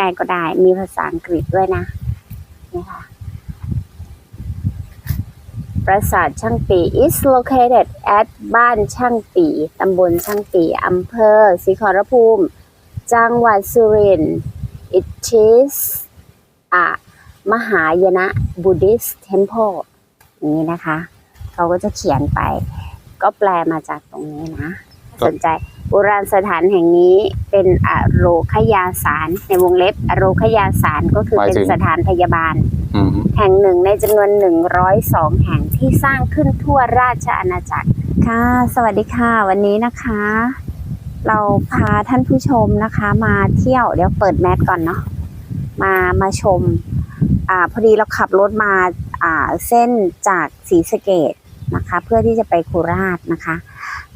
ล้ๆก็ได้ มีภาษาอังกฤษด้วยนะนี่ค่ะปราสาทช่างปี is located at บ้านช่างปี ตำบลช่างปี อำเภอศรีขอรภูมิ จังหวัดสุรินทร์ it is a มหายนะ Buddhist temple อย่างนี้นะคะ เขาก็จะเขียนไป ก็แปลมาจากตรงนี้นะครับสนใจ โบราณสถานแห่งนี้เป็นอโรคยาสารในวงเล็บอโรคยาสารก็คือหมายเป็นถึงสถานพยาบาล อืมแห่งหนึ่งในจำนวน 102 แห่งที่สร้างขึ้นทั่วราชอาณาจักร ค่ะ สวัสดีค่ะ วันนี้นะคะ เราพาท่านผู้ชมนะคะ มาเที่ยวเดี๋ยวเปิดแมสก่อนเนาะมามาชม อ่าพอดีเราขับรถมาอ่าเส้นจากศรีสะเกดนะคะ เพื่อที่จะไปโคราชนะคะ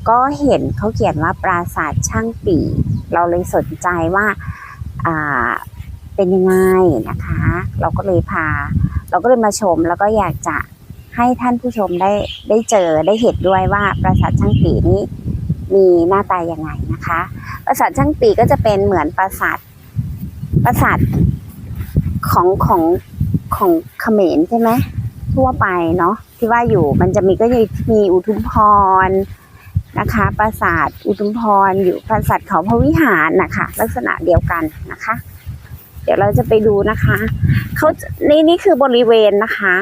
ก็เห็นเขาเขียนว่าปราสาทช่างปีเราเลยสนใจว่าเป็นยังไงนะคะ เราก็เลยพา เราก็เลยมาชมแล้วก็อยากจะให้ท่านผู้ชมได้ได้เจอได้เห็นด้วยว่าปราสาทช่างปีนี้มีหน้าตายังไงนะคะ ปราสาทช่างปีก็จะเป็นเหมือนปราสาทปราสาทของของของเขมรใช่ไหมทั่วไปเนาะที่ว่าอยู่มันจะมีก็จะมีอุทุมพร นะคะ ปราสาทอุทุมพรอยู่ปราสาทเขาพระวิหารนะคะ ลักษณะเดียวกันนะคะ เดี๋ยวเราจะไปดูนะคะเขานี่นี่คือบริเวณนะคะ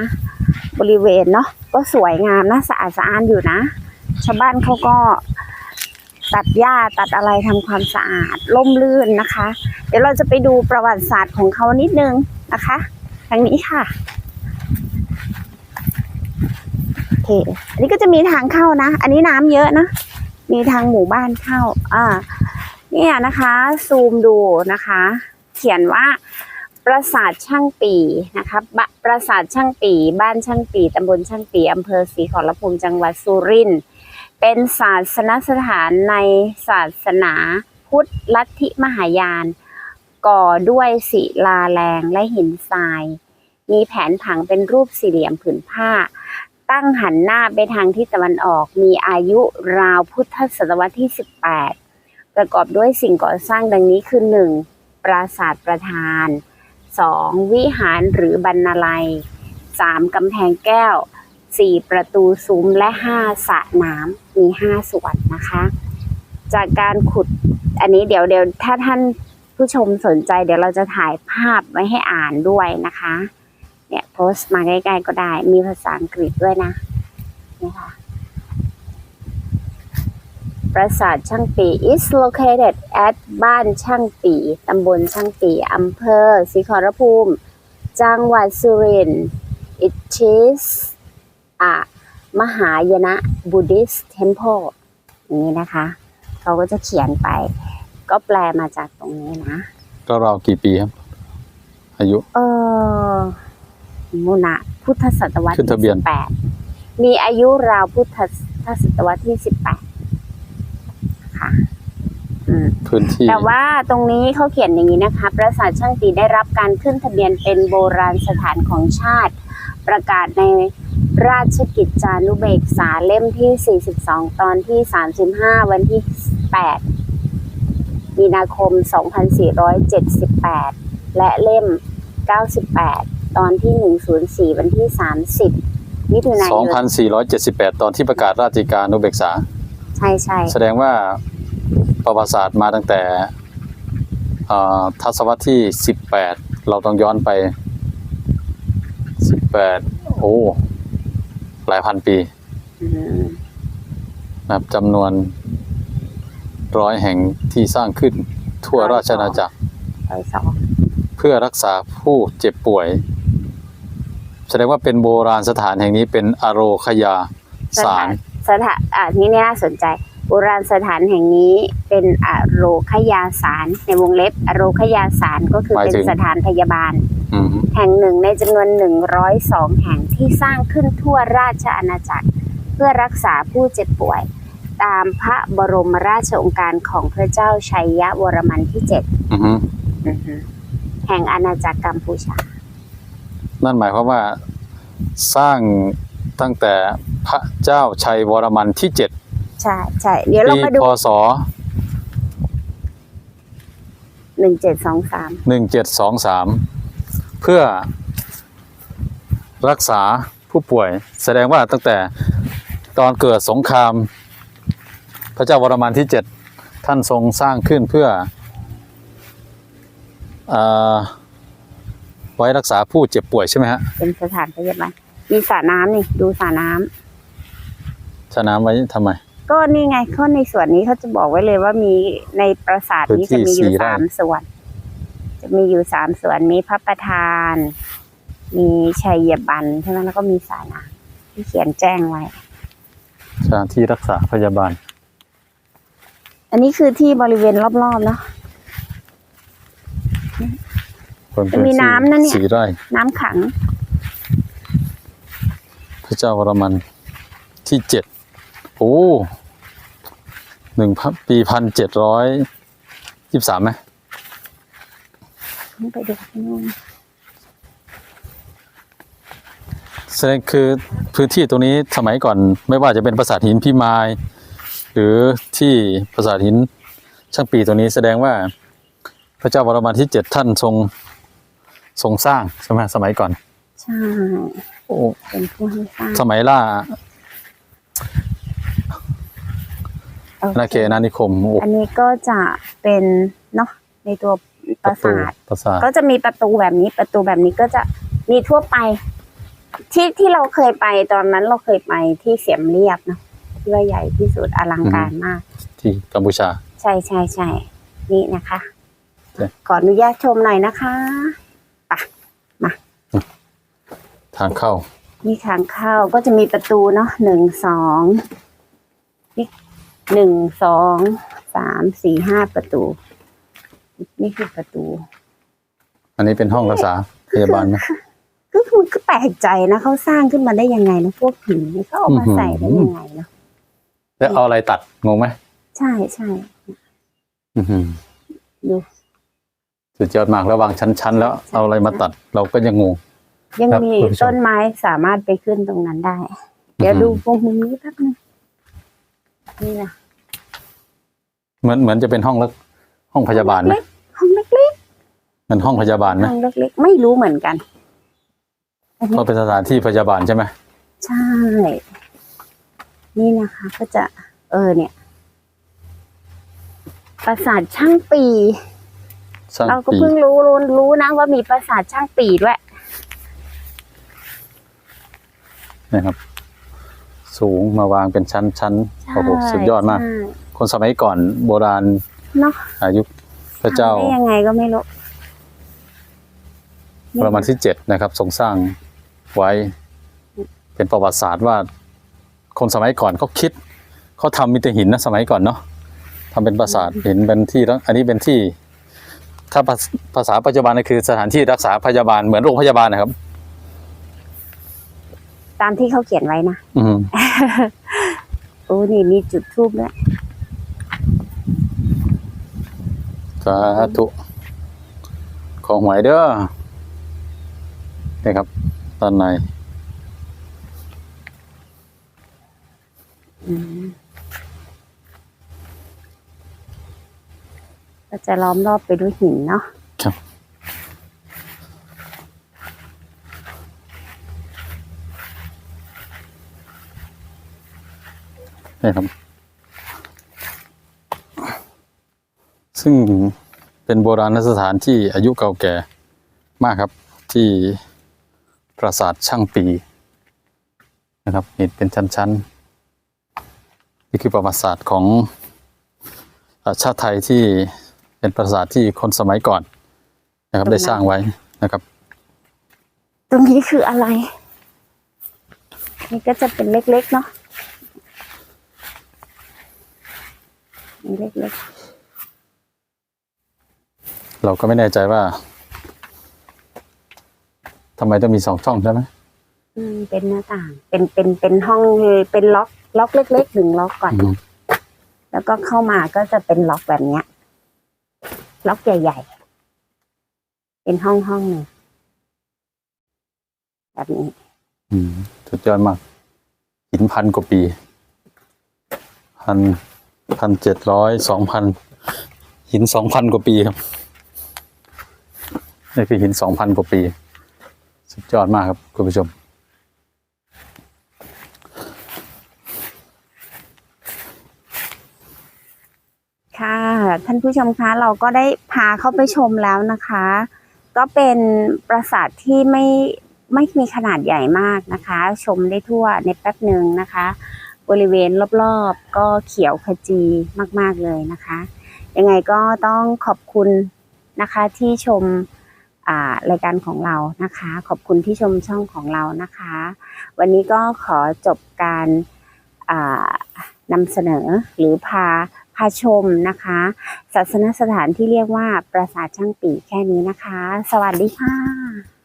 บริเวณเนาะก็สวยงามนะสะอาดสะอ้านอยู่นะ ชาวบ้านเขาก็ตัดหญ้าตัดอะไรทำความสะอาดล่มลื่นนะคะ เดี๋ยวเราจะไปดูประวัติศาสตร์ของเขานิดนึงนะคะทางนี้ค่ะโอเคอันนี้ก็จะมีทางเข้านะ อันนี้น้ำเยอะนะ มีทางหมู่บ้านเข้า อ่า เนี่ยนะคะ ซูมดูนะคะ เขียนว่าปราสาทช่างปีนะคะบะปราสาทช่างปี บ้านช่างปีตำบลช่างปีอำเภอศรีขอรภูมิจังหวัดสุรินทร์เป็นศาสนสถานในศาสนาพุทธลัทธิมหายาน ก่อด้วยศิลาแรงและหินทราย มีแผนผังเป็นรูปสี่เหลี่ยมผืนผ้า ตั้งหันหน้าไปทางทิศตะวันออก มีอายุราวพุทธศตวรรษที่ 18 ประกอบด้วยสิ่งก่อสร้างดังนี้คือ 1. ปราสาทประธาน 2. วิหารหรือบรรณาลัย 3. กำแพงแก้ว 4. ประตูซุ้มและ 5. สระน้ำมี 5 ส่วนนะคะ จากการขุดอันนี้เดี๋ยวเดี๋ยวถ้าท่านผู้ชมสนใจเดี๋ยวเราจะถ่ายภาพไว้ให้อ่านด้วยนะคะ เนี่ยโพสต์มาใกล้ๆก็ได้ มีภาษาอังกฤษด้วยนะนี่ค่ะปราสาทช่างปี is located at บ้านช่างปี ตำบลช่างปีอำเภอศรีขอรภูมิ จังหวัดสุรินทร์ it is a มหายนะ Buddhist temple อย่างนี้นะคะ เขาก็จะเขียนไป ก็แปลมาจากตรงนี้นะ ก็ราวกี่ปีครับ อายุ เออ มุนะพุทธศตวรรษขึ้นทะเบียนที่แปดมีอายุราวพุทธศตวรรษที่สิบแปดค่ะอืม พื้นที่ แต่ว่าตรงนี้เขาเขียนอย่างนี้นะคะ ปราสาทช่างตีได้รับการขึ้นทะเบียนเป็นโบราณสถานของชาติ ประกาศในราชกิจจานุเบกษาเล่มที่ 42 ตอนที่ 35 วันที่ 8 มีนาคม 2478 และเล่ม 98 ตอนที่104วันที่30มิถุนายน2,478 ตอนที่ประกาศราชกิจการนุเบกษา ใช่ใช่แสดงว่าประวัติศาสตร์มาตั้งแต่อ่าทศวรรษที่ 18 เราต้องย้อนไป 18 โอ้ หลายพันปีอืมนะครับจำนวนร้อยแห่งที่สร้างขึ้นทั่วราชอาณาจักรร้อยสองเพื่อรักษาผู้เจ็บป่วย แสดงว่าเป็นโบราณสถานแห่งนี้เป็นอโรคยาสารสถานอ่านี่น่าสนใจ โบราณสถานแห่งนี้เป็นอโรคยาสารในวงเล็บอโรคยาสารก็คือหมายเป็นถึงสถานพยาบาลอืมแห่งหนึ่งในจำนวน 102 แห่งที่สร้างขึ้นทั่วราชอาณาจักร เพื่อรักษาผู้เจ็บป่วย ตามพระบรมราชโองการของพระเจ้าชัยยะวรมันที่7อือฮึอือฮึแห่งอาณาจักรกัมพูชา นั่นหมายความว่าสร้างตั้งแต่พระเจ้าชัยวรมันที่เจ็ดใช่ใช่เดี๋ยวเราปีมาดูพศนหนึ่งเจ็ดสองสามหนึ่งเจ็ดสองสามเพื่อรักษาผู้ป่วย แสดงว่าตั้งแต่ตอนเกิดสงคราม พระเจ้าวรมันที่เจ็ดท่านทรงสร้างขึ้นเพื่อเออ ไว้รักษาผู้เจ็บป่วยใช่ไหมฮะเป็นสถานพยาบาลมีสระน้ำนี่ดูสระน้ำสนามไว้ทำไม ก็นี่ไงเขาในส่วนนี้เขาจะบอกไว้เลยว่ามีในปราสาทนี้พื้จะนที่มีอยู่สี่ไร่ สามส่วน จะมีอยู่สามส่วนมีพระประธาน มีชัยบันใช่ไหมแล้วก็มีสระน้ำที่เขียนแจ้งไว้ สถานที่รักษาพยาบาล อันนี้คือที่บริเวณรอบๆเนาะ บนจะมีน้ำนะเนี่ยสี่ไร่ น้ำขัง พระเจ้าวรมันที่เจ็ดโอ้หนึ่งพันปีพันเจ็ดร้อยยี่สิบสามไหมไปดูที่นู่นแสดงคือพื้นที่ตรงนี้สมัยก่อนไม่ว่าจะเป็นปราสาทหินพิมาย หรือที่ปราสาทหินช่างปีตรงนี้แสดงว่าพระเจ้าวรมันที่เจ็ดท่านทรง ทรงสร้างใช่ไหมสมัยก่อน ใช่โอ้เป็นผู้ให้สร้างสมัยล่าโอเคนาเกนานิคมโอ้อันนี้ก็จะเป็นเนาะในตัวปประราตูสาทปราสาทก็จะมีประตูแบบนี้ ประตูแบบนี้ก็จะมีทั่วไป ที่ที่เราเคยไปตอนนั้นเราเคยไปที่เสียมเรียบเนาะที่ว่าใหญ่ที่สุดอลังการมาก ที่กัมพูชา ใช่ใช่ใช่นี่นะคะใช่ขออนุญาตชมหน่อยนะคะไปะ ทางเข้า นี่ทางเข้าก็จะมีประตูเนาะหนึ่งสองนี่หนึ่งสองสามสี่ห้าประตู นี่คือประตู อันนี้เป็นห้องรักษาพยาบาลไหมก็คือก็แปลกใจนะเขาสร้างขึ้นมาได้ยังไงนะพวกหินนี่เขาเอามาอื้อหือใส่ได้ยังไงเนาะแล้วเอาอะไรตัดงงไหมใช่ใช่อื้อหือดู สุดยอดมากแล้ววางชั้นๆแล้วเอาอะไรมาตัด เราก็ยังงง ยังครับมีคุณผู้ชม ต้นไม้สามารถไปขึ้นตรงนั้นได้ เดี๋ยวอื้อหือดูตรงมุมนี้แป๊บนึงนี่นะเหมือนเหมือนจะเป็นห้องแล้วห้องพยาบาลไหมเล็กๆห้องเล็กเหมันห้องพยาบาลๆไหมห้องเล็กๆไม่รู้เหมือนกันอันเพนี้ราะเป็นสถานที่พยาบาลใช่ไหมใช่ นี่นะคะก็จะ เออเนี่ย ปราสาทช่างปี สร้างเราก็ปีเพิ่งรู้รู้รู้นะว่ามีปราสาทช่างปีด้วย นะครับ สูงมาวางเป็นชั้นๆโอ้โหสุดยอดมากใช่คนสมัยก่อนโบราณเนาะอายุพระเจ้าทำได้ยังไงก็ไม่รู้ประมาณที่เจ็ดนะครับทรงสร้างไว้ เป็นประวัติศาสตร์ว่า คนสมัยก่อนเขาคิดเขาทำมีแต่หินนะสมัยก่อนเนาะทำเป็นปราสาทหินเป็นที่แล้วอันนี้เป็นที่ ถ้าภาษภาษาปัจจุบันก็คือสถานที่รักษาพยาบาลเหมือนโรงพยาบาลนะครับ ตามที่เขาเขียนไว้นะอืมโอ้นี่มีจุดทูบด้วยสาธุของหวยเด้อนี่ครับด้านในอืมก็จะล้อมรอบไปด้วยหินเนาะ ครับ นี่ครับ ซึ่งเป็นโบราณสถานที่อายุเก่าแก่มากครับที่ปราสาทช่างปีนะครับเห็นเป็นชั้นๆนี่คือประวัติศาสตร์ของเอ่อชาติไทยที่เป็นปราสาทที่คนสมัยก่อนนะครับได้สร้างไว้นะครับ ตรงนี้คืออะไร นี่ก็จะเป็นเล็กๆเนาะ เล็กเราก็ไม่แน่ใจว่าทำไมต้องมีสองช่องใช่ไหมๆอืมเป็นหน้าต่าง เป็นเป็นเป็นห้องเป็นล็อก ล็อกเล็กๆหนึ่งล็อกก่อน อืมแล้วก็เข้ามาก็จะเป็นล็อกแบบเนี้ย ล็อกใหญ่ๆ เป็นห้องห้องหนึ่งแบบนี้ อืมสุดยอดมากหินพันกว่าปีพัน พันเจ็ดร้อยสองพันหินสองพันกว่าปีครับนี่คือหินสองพันกว่าปี สุดยอดมากครับคุณผู้ชม ค่ะ ท่านผู้ชมคะเราก็ได้พาเข้าไปชมแล้วนะคะ ก็เป็นปราสาทที่ไม่ไม่มีขนาดใหญ่มากนะคะ ชมได้ทั่วในแป๊บหนึ่งนะคะ บริเวณรอบๆ ก็เขียวขจีมากๆเลยนะคะ ยังไงก็ต้องขอบคุณนะคะที่ชมรายการของเรานะคะ ขอบคุณที่ชมช่องของเรานะคะ วันนี้ก็ขอจบการนำเสนอหรือพาพาชมนะคะศาสนสถานที่เรียกว่าปราสาทช่างปีแค่นี้นะคะ สวัสดีค่ะ